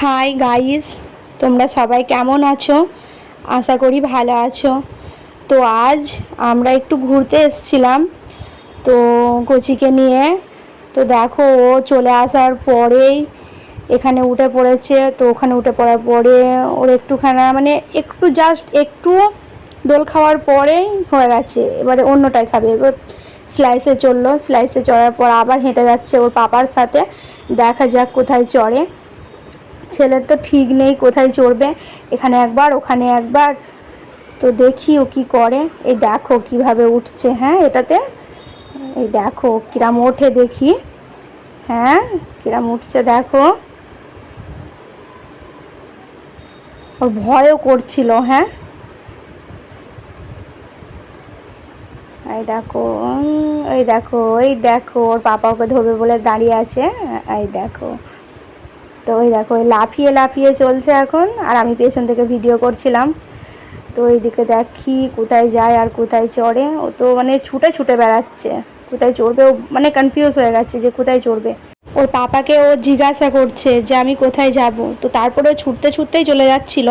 Hi guys তোমরা সবাই কেমন আছো? আশা করি ভালো আছো। তো আজ আমরা একটু ঘুরতে এসছিলাম, তো কোচিকে নিয়ে। তো দেখো, ও চলে আসার পরেই এখানে উঠে পড়েছে। তো ওখানে উঠে পড়ার পরে ওর একটুখানা মানে একটু জাস্ট একটু দোল খাওয়ার পরেই হয়ে গেছে, এবারে অন্যটাই খাবে। এবার স্লাইসে চলল স্লাইসে চড়ার পর আবার হেঁটে যাচ্ছে ওর পাপার সাথে, দেখা যাক কোথায় চড়ে। ছেলের তো ঠিক নেই কোথায় চড়বে, এখানে একবার, ওখানে একবার। তো দেখি ও কি করে, এই দেখো কীভাবে উঠছে হ্যাঁ এটাতে? এই দেখো, কিরাম ওঠে দেখি। হ্যাঁ কিরাম উঠছে, দেখো। ওর ভয়ও করছিল হ্যাঁ। এই দেখো এই দেখো এই দেখো, ওর পাপা ওকে ধরবে বলে দাঁড়িয়ে আছে। এই দেখো, তো ওই দেখো ওই লাফিয়ে লাফিয়ে চলছে এখন, আর আমি পেছন থেকে ভিডিও করছিলাম। তো এইদিকে দেখি কোথায় যায় আর কোথায় চড়ে, ও তো মানে ছুটে ছুটে বেড়াচ্ছে। কোথায় চড়বে, ও মানে কনফিউজ হয়ে গেছে যে কোথায় চড়বে। ওর পাপাকে ও জিজ্ঞাসা করছে যে আমি কোথায় যাব। তো তারপরে ছুটতে ছুটতেই চলে যাচ্ছিল।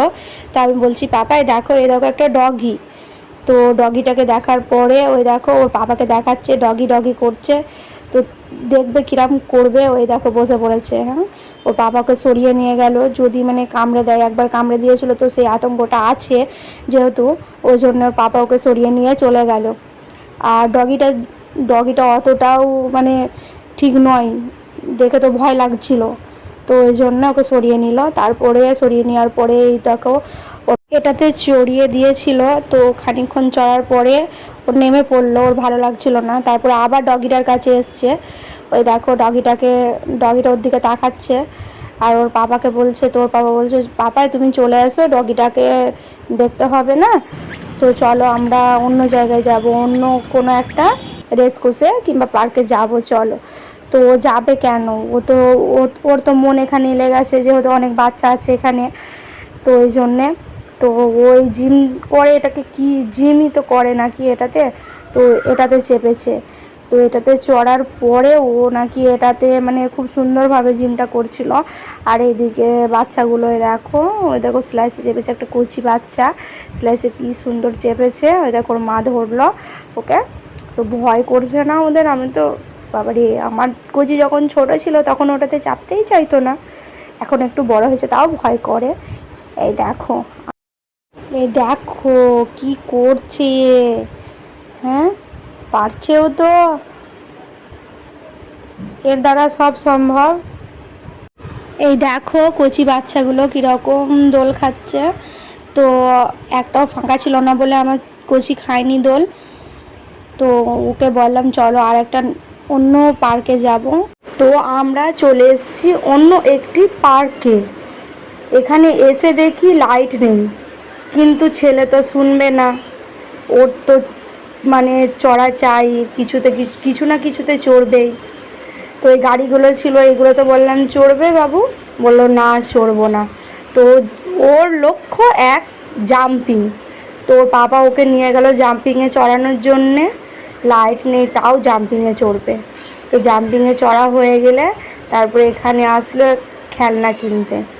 তো আমি বলছি, পাপাই, দেখো দেখো একটা ডগি তো ডগিটাকে দেখার পরে ওই দেখো, ওর পাপাকে দেখাচ্ছে, ডগি ডগি করছে। তো দেখবে কিরম করবে, ওই দেখো বসে পড়েছে হ্যাঁ? ওর পাপাকে সরিয়ে নিয়ে গেল। যদি মানে কামড়ে দেয়, একবার কামড়ে দিয়েছিল, তো সেই আতঙ্কটা আছে যেহেতু, ওই জন্য ওর পাপা ওকে সরিয়ে নিয়ে চলে গেল। আর ডগিটা ডগিটা অতটাও মানে ঠিক নয়, দেখে তো ভয় লাগছিল। তো ওই জন্য ওকে সরিয়ে নিল। তারপরে সরিয়ে নেওয়ার পরে এই দেখো, ও- এটাতে চড়িয়ে দিয়েছিল, তো খানিকক্ষণ চড়ার পরে ও নেমে পড়ল, ওর ভালো লাগছিল না। তারপরে আবার ডগিটার কাছে এসছে। ওই দেখো ডগিটাকে, ডগিটা ওর দিকে তাকাচ্ছে আর ওর পাপাকে বলছে, তোর পাপা বলছে পাপায় তুমি চলে এসো, ডগিটাকে দেখতে হবে না? তো চলো আমরা অন্য জায়গায় যাব, অন্য কোনো একটা রেস কোর্সে কিংবা পার্কে যাব, চলো। তো ও যাবে কেন? ও তো ওর তো মন এখানে লেগেছে যেহেতু অনেক বাচ্চা আছে এখানে। তো ওই জন্যে তো ওই জিম করে এটাকে কি জিমই তো করে নাকি এটাতে? তো এটাতে চেপেছে। তো এটাতে চড়ার পরে ও নাকি এটাতে মানে খুব সুন্দরভাবে জিমটা করছিল। আর এইদিকে বাচ্চাগুলো দেখো, ওই দেখো স্লাইসে চেপেছে একটা কচি বাচ্চা। স্লাইসে কি সুন্দর চেপেছে, ওই দেখো ওর মা ধরলো ওকে। তো ভয় করছে না ওদের, আমি তো বাবারে, আমার কচি যখন ছোট ছিল তখন ওটাতে চাপতেই চাইতো না। এখন একটু বড় হয়েছে, তাও ভয় করে। এই দেখো। দেখো কি করছে হ্যাঁ? পারছেও তো? এর দ্বারা সব সম্ভব? এই দেখো কচি বাচ্চাগুলো কীরকম দোল খাচ্ছে। তো একটাও ফাঁকা ছিল না বলে আমার কচি খায়নি দোল। তো ওকে বললাম, চলো আর একটা অন্য পার্কে যাব। তো আমরা চলে এসেছি অন্য একটি পার্কে। এখানে এসে দেখি লাইট নেই। কিন্তু ছেলে তো শুনবে না। ওর তো মানে চড়া চাই, কিছুতে কিছু- না কিছুতে চড়বেই। তো এই গাড়িগুলো ছিল, এগুলো তো বললাম, চড়বে বাবু? বলল, না, চড়বো না। তো ওর লক্ষ্য এক জাম্পিং তো ওর বাবা ওকে নিয়ে গেল জাম্পিংয়ে চড়ানোর জন্যে। লাইট নেই, তাও জাম্পিংয়ে চড়বে। তো জাম্পিংয়ে চড়া হয়ে গেলে তারপরে এখানে আসলো খেলনা কিনতে।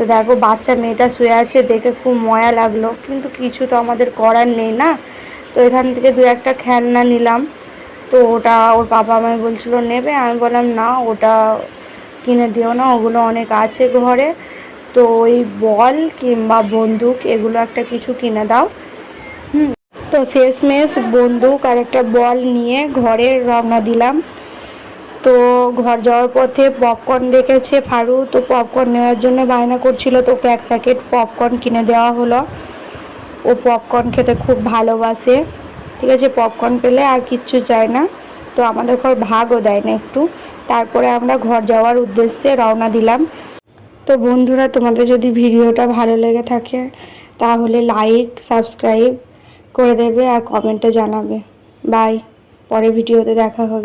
তো দেখো, বাচ্চা মেয়েটা শুয়ে আছে, দেখে খুব ময়া লাগল। কিন্তু কিছু তো আমাদের করার নেই না? তো এখান থেকে দু একটা খেলনা নিলাম। তো ওটা ওর বাবা আমায় বলছিল, নেবে? আমি বললাম, না, ওটা কিনে দিও না, ওগুলো অনেক আছে ঘরে। তো ওই বল কিংবা বন্দুক, এগুলো একটা কিছু কিনে দাও। হুম। তো শেষমেশ বন্দুক আর একটা বল নিয়ে ঘরে রওনা দিলাম। তো ঘর যাওয়ার পথে পপকর্ন দেখেছে ফারু, তো পপকর্ন নেওয়ার জন্য বায়না করছিল, তো ওকে এক প্যাকেট পপকর্ন কিনে দেওয়া হলো। ও পপকর্ন খেতে খুব ভালোবাসে। ঠিক আছে পপকর্ন পেলে আর কিচ্ছু চায় না। তো আমাদের ঘর ভাগও দেয় না একটু। তারপরে আমরা ঘর যাওয়ার উদ্দেশ্যে রওনা দিলাম। তো বন্ধুরা, তোমাদের যদি ভিডিওটা ভালো লেগে থাকে, তাহলে লাইক সাবস্ক্রাইব করে দেবে আর কমেন্টে জানাবে। বাই পরের ভিডিওতে দেখা হবে।